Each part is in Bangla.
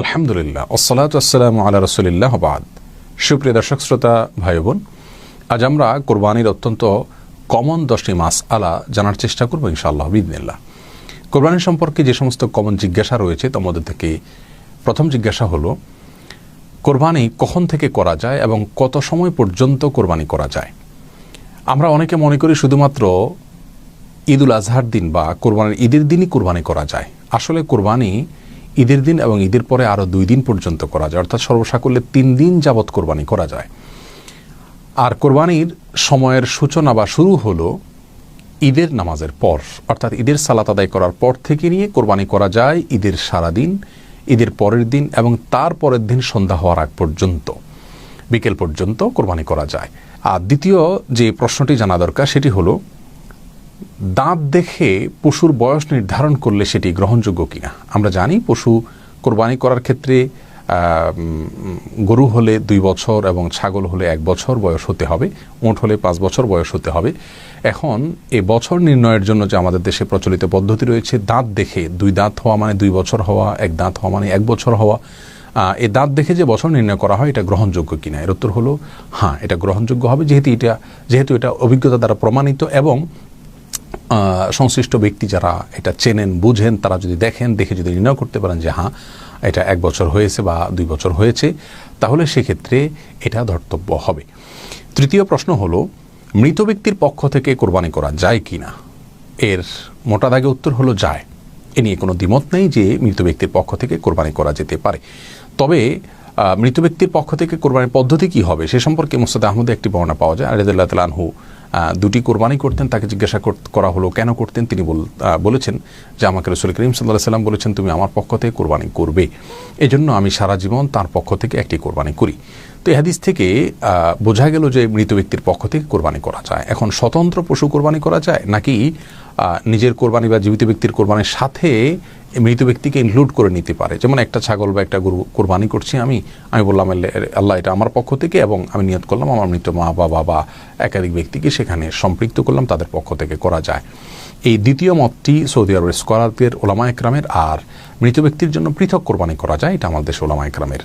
আলহামদুলিল্লাহ। ওসলাত আসসালাম আল্লাহ রসুলিল্লাহ বাদ। সুপ্রিয় দর্শক শ্রোতা, ভাই বোন, আজ আমরা কোরবানির অত্যন্ত কমন দশটি মাস আলা জানার চেষ্টা করব ইনশাআল্লাহ বিদিনিল্লাহ কোরবানি সম্পর্কে যে সমস্ত কমন জিজ্ঞাসা রয়েছে, তার মধ্যে থেকে প্রথম জিজ্ঞাসা হলো, কোরবানি কখন থেকে করা যায় এবং কত সময় পর্যন্ত কোরবানি করা যায়? আমরা অনেকে মনে করি শুধুমাত্র ঈদুল আজহার দিন বা কোরবানির ঈদের দিনই কোরবানি করা যায়। আসলে কোরবানি ঈদের দিন এবং ঈদের পরে আরও দুই দিন পর্যন্ত করা যায়। অর্থাৎ সর্বসাকল্যে তিন দিন যাবৎ কোরবানি করা যায়। আর কোরবানির সময়ের সূচনা বা শুরু হলো ঈদের নামাজের পর। অর্থাৎ ঈদের সালাত আদায় করার পর থেকে নিয়ে কোরবানি করা যায় ঈদের সারা দিন ঈদের পরের দিন এবং তার পরের দিন সন্ধ্যা হওয়ার আগ পর্যন্ত, বিকেল পর্যন্ত কোরবানি করা যায়। আর দ্বিতীয় যে প্রশ্নটি জানা দরকার সেটি হলো দাঁত দেখে পশুর বয়স নির্ধারণ করলে সেটি গ্রহণযোগ্য কিনা? আমরা জানি পশু কোরবানি করার ক্ষেত্রে গরু হলে দুই বছর এবং ছাগল হলে এক বছর বয়স হতে হবে, উঁট হলে পাঁচ বছর বয়স হতে হবে। এখন এ বছর নির্ণয়ের জন্য যে আমাদের দেশে প্রচলিত পদ্ধতি রয়েছে, দাঁত দেখে, দুই দাঁত হওয়া মানে দুই বছর হওয়া, এক দাঁত হওয়া মানে এক বছর হওয়া এ দাঁত দেখে যে বছর নির্ণয় করা হয় এটা গ্রহণযোগ্য কিনা? এর উত্তর হলো হ্যাঁ এটা গ্রহণযোগ্য হবে যেহেতু এটা যেহেতু এটা অভিজ্ঞতা দ্বারা প্রমাণিত এবং সংশ্লিষ্ট ব্যক্তি যারা এটা চেনেন, বুঝেন, তারা যদি দেখেন, দেখে যদি নির্ণয় করতে পারেন যে হ্যাঁ এটা এক বছর হয়েছে বা দুই বছর হয়েছে, তাহলে সেক্ষেত্রে এটা ধর্তব্য হবে। তৃতীয় প্রশ্ন হলো, মৃত ব্যক্তির পক্ষ থেকে কোরবানি করা যায় কি না এর মোটা দাগে উত্তর হলো যায়। এ নিয়ে কোনো দ্বিমত নেই যে মৃত ব্যক্তির পক্ষ থেকে কোরবানি করা যেতে পারে। তবে মৃত ব্যক্তির পক্ষ থেকে কোরবানির পদ্ধতি কি হবে সে সম্পর্কে মুস্তাদ আহমদে একটি বর্ণনা পাওয়া যায়। আলিদুল্লাহ তালানহু দুটি কোরবানি করতেন, তাকে জিজ্ঞাসা করা হলো, কেন করতেন? তিনি বলেছেন যে আমাকে রসুল করিম সাল্লাহ সাল্লাম বলেছেন, তুমি আমার পক্ষ থেকে কোরবানি করবে। এজন্য আমি সারা জীবন তার পক্ষ থেকে একটি কোরবানি করি। তো এই হাদিস থেকে বোঝা গেল যে মৃত ব্যক্তির পক্ষ থেকে কোরবানি করা যায়। এখন স্বতন্ত্র পশু কোরবানি করা যায় নাকি নিজের কোরবানি বা জীবিত ব্যক্তির কোরবানির সাথে মৃত ব্যক্তিকে ইনক্লুড করে নিতে পারে। যেমন একটা ছাগল বা একটা গরু কোরবানি করছি আমি আমি বললাম, আল্লাহ এটা আমার পক্ষ থেকে এবং আমি নিয়ত করলাম, আমার মৃত মা, বাবা বা একাধিক ব্যক্তিকে সেখানে সম্পৃক্ত করলাম, তাদের পক্ষ থেকে করা যায়। এই দ্বিতীয় মতটি সৌদি আরবের স্কলারদের ওলামা একরামের আর মৃত ব্যক্তির জন্য পৃথক কোরবানি করা যায়। এটা আমাদের দেশে ওলামা একরামের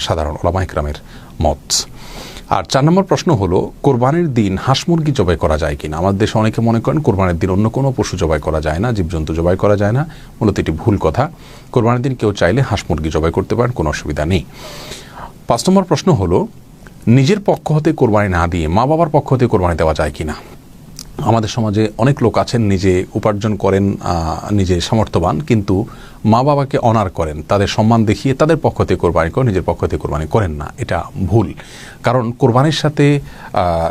সাধারণ ওলামা একরামের মত। আর চার নম্বর প্রশ্ন হলো, কোরবানির দিন হাঁস মুরগি জবাই করা যায় কিনা? আমাদের দেশে অনেকে মনে করেন কোরবানির দিন অন্য কোনো পশু জবাই করা যায় না, জীবজন্তু জবাই করা যায় না। মূলত এটি ভুল কথা। কোরবানির দিন কেউ চাইলে হাঁস মুরগি জবাই করতে পারেন, কোনো অসুবিধা নেই। পাঁচ নম্বর প্রশ্ন হলো, নিজের পক্ষ হতে কোরবানি না দিয়ে মা বাবার পক্ষ হতে কোরবানি দেওয়া যায় কিনা? আমাদের সমাজে অনেক লোক আছেন, নিজে উপার্জন করেন নিজে সামর্থ্যবান, কিন্তু মা বাবাকে অনার করেন, তাদের সম্মান দেখিয়ে তাদের পক্ষ থেকে কোরবানি করেন, নিজের পক্ষ থেকে কোরবানি করেন না, এটা ভুল। কারণ কোরবানির সাথে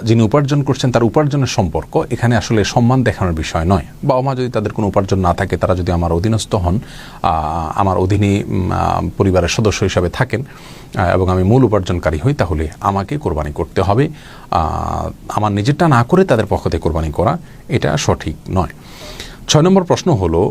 যিনি উপার্জন করছেন তার উপার্জনের সম্পর্ক, এখানে আসলে সম্মান দেখানোর বিষয় নয়। বাবা মা যদি তাদের কোনো উপার্জন না থাকে, তারা যদি আমার অধীনস্থ হন আমার অধীনে পরিবারের সদস্য হিসাবে থাকেন এবং আমি মূল উপার্জনকারী হই, তাহলে আমাকে কোরবানি করতে হবে। আমার নিজেরটা না করে তাদের পক্ষ থেকে কোরবানি করা, এটা সঠিক নয়। ছয় নম্বর প্রশ্ন হলো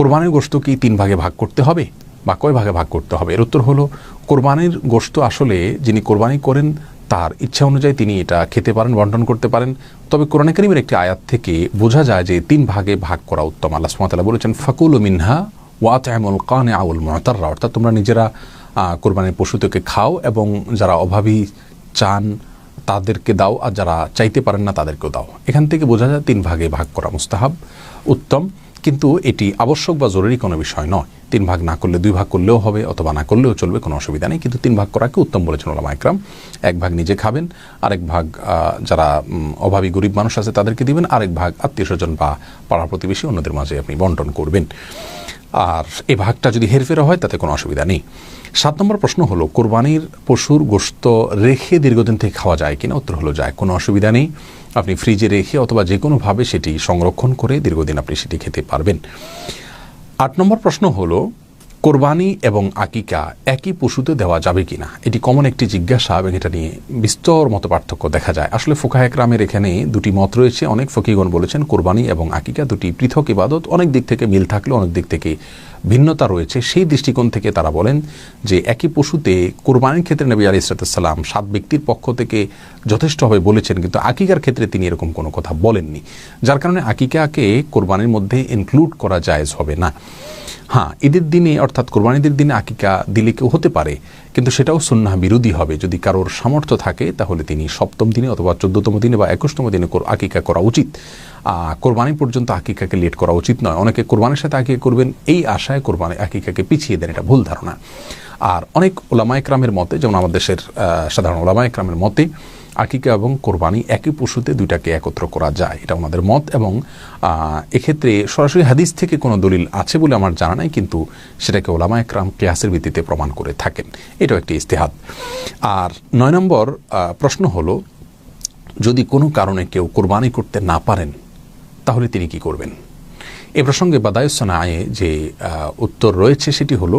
কোরবানির গোস্ত কি তিন ভাগে ভাগ করতে হবে বা কয় ভাগে ভাগ করতে হবে? এর উত্তর হলো, কোরবানির গোস্ত আসলে যিনি কোরবানি করেন তার ইচ্ছা অনুযায়ী তিনি এটা খেতে পারেন, বন্টন করতে পারেন। তবে কোরআন করিমের একটি আয়াত থেকে বোঝা যায় যে তিন ভাগে ভাগ করা উত্তম। আল্লাহ সুমাতালা বলেছেন, ফাকুল মিনহা ওয়াত আমল কানে আউল মহতাররা অর্থাৎ তোমরা নিজেরা কোরবানির পশু থেকে খাও এবং যারা অভাবী চান তাদেরকে দাও, আর যারা চাইতে পারেন না তাদেরকেও দাও। এখান থেকে বোঝা যায় তিন ভাগে ভাগ করা মুস্তাহাব উত্তম। কিন্তু এটি আবশ্যক বা জরুরি কোনো বিষয় নয়। তিন ভাগ না করলে দুই ভাগ করলেও হবে অথবা না করলেও চলবে, কোনো অসুবিধা নেই। কিন্তু তিন ভাগ করাকে উত্তম বলেছেন ওলামা একরাম। এক ভাগ নিজে খাবেন, আরেক ভাগ যারা অভাবী গরিব মানুষ আছে তাদেরকে দিবেন, আরেক ভাগ আত্মীয় স্বজন বা পাড়া প্রতিবেশী অন্যদের মাঝে আপনি বন্টন করবেন। আর এই ভাগটা যদি হেরফেরা হয় তাতে কোনো অসুবিধা নেই। সাত নম্বর প্রশ্ন হলো, কোরবানির পশুর গোস্ত রেখে দীর্ঘদিন থেকে খাওয়া যায় কিনা? উত্তর হলো, যায়। কোনো অসুবিধা নেই। আপনি ফ্রিজে রেখে অথবা যে কোনোভাবে সেটি সংরক্ষণ করে দীর্ঘদিন আপনি সেটি খেতে পারবেন। আট নম্বর প্রশ্ন হলো কোরবানি এবং আকিকা একই পশুতে দেওয়া যাবে কিনা? এটি কমন একটি জিজ্ঞাসা এবং এটা নিয়ে বিস্তর মতো পার্থক্য দেখা যায়। আসলে ফোকা একরামের এখানে দুটি মত রয়েছে। অনেক ফকিগণ বলেছেন কোরবানি এবং আকিকা দুটি পৃথক ইবাদত। অনেক দিক থেকে মিল থাকলে অনেক দিক থেকে ভিন্নতা রয়েছে। সেই দৃষ্টিকোণ থেকে তারা বলেন যে একই পশুতে কোরবানির ক্ষেত্রে নবী আলী ইসরাতাম সাত ব্যক্তির পক্ষ থেকে যথেষ্টভাবে বলেছেন, কিন্তু আকিকার ক্ষেত্রে তিনি এরকম কোনো কথা বলেননি, যার কারণে আকিকাকে কোরবানির মধ্যে ইনক্লুড করা জায়েজ হবে না। হ্যাঁ ঈদের দিনে, অর্থাৎ কোরবানিদের দিনে আকিকা দিলে কেউ হতে পারে, কিন্তু সেটাও সুন্নাহ বিরোধী হবে। যদি কারোর সামর্থ্য থাকে, তাহলে তিনি সপ্তম দিনে অথবা চোদ্দতম দিনে বা একুশতম দিনে আকিকা করা উচিত। কোরবানি পর্যন্ত আকিকাকে লেট করা উচিত নয়। অনেকে কোরবানির সাথে আকিকা করবেন, এই আশায় কোরবানি, আকিকাকে পিছিয়ে দেন, এটা ভুল ধারণা। আর অনেক ওলামা একরামের মতে, যেমন আমাদের দেশের সাধারণ ওলামা একরামের মতে আকিকা এবং কোরবানি একই পশুতে দুইটাকে একত্র করা যায়। এটা ওনাদের মত এবং এক্ষেত্রে সরাসরি হাদিস থেকে কোনো দলিল আছে বলে আমার জানা নাই, কিন্তু সেটাকে ওলামা একরাম কেয়াসের ভিত্তিতে প্রমাণ করে থাকেন। এটাও একটি ইস্তেহাদ। আর নয় নম্বর প্রশ্ন হলো, যদি কোনো কারণে কেউ কোরবানি করতে না পারেন, তাহলে তিনি কি করবেন? এ প্রসঙ্গে বাদায়সনা আয়ে যে উত্তর রয়েছে সেটি হলো,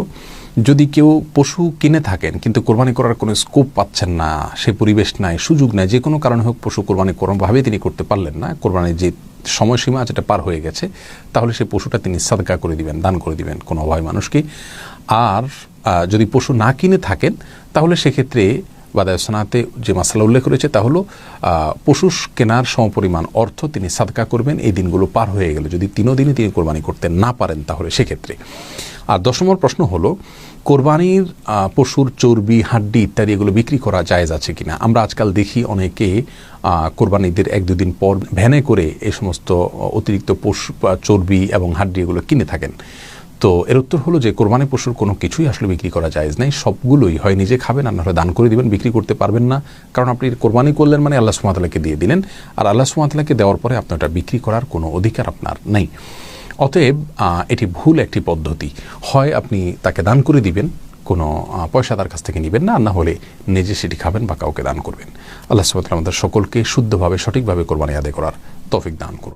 যদি কেউ পশু কিনে থাকেন, কিন্তু কোরবানি করার কোনো স্কোপ পাচ্ছেন না, সে পরিবেশ নাই, সুযোগ নাই, যে কোনো কারণে হোক পশু কোরবানি কোনোভাবে তিনি করতে পারলেন না, কোরবানির যে সময়সীমা যেটা পার হয়ে গেছে, তাহলে সেই পশুটা তিনি সাদকা করে দিবেন, দান করে দিবেন কোনো অভয় মানুষকে। আর যদি পশু না কিনে থাকেন, তাহলে সেক্ষেত্রে বাদায়সনাতে যে মাসালা উল্লেখ করেছে তা হলো পশু কেনার সমপরিমাণ অর্থ তিনি সাদকা করবেন, এই দিনগুলো পার হয়ে গেলে। যদি তিনও দিনে তিনি কোরবানি করতে না পারেন তাহলে সেক্ষেত্রে। আর দশ নম্বর প্রশ্ন হলো, কোরবানির পশুর চর্বি, হাড্ডি ইত্যাদি এগুলো বিক্রি করা জায়েজ আছে কিনা? আমরা আজকাল দেখি অনেকে কোরবানিদের এক দুদিন পর ভ্যানে করে এই সমস্ত অতিরিক্ত পশু চর্বি এবং হাড্ডি এগুলো কিনে থাকেন। তো এর উত্তর হলো যে কোরবানি পশুর কোনো কিছুই আসলে বিক্রি করা জায়েজ নাই, সবগুলোই। হয় নিজে খাবেন, আর নাহলে দান করে দিবেন, বিক্রি করতে পারবেন না। কারণ আপনি কোরবানি করলেন মানে আল্লাহ সুমাতালাকে দিয়ে দিলেন, আর আল্লাহ সুমাতালাকে দেওয়ার পরে আপনার ওটা বিক্রি করার কোনো অধিকার আপনার নেই। অতএব এটি ভুল একটি পদ্ধতি। হয় আপনি তাকে দান করে দিবেন, কোনো পয়সা তার কাছ থেকে নেবেন না না হলে নিজে সেটি খাবেন বা কাউকে দান করবেন। আল্লাহ সুমাতাল আমাদের সকলকে শুদ্ধভাবে, সঠিকভাবে কোরবানি আদায় করার তফিক দান করুন।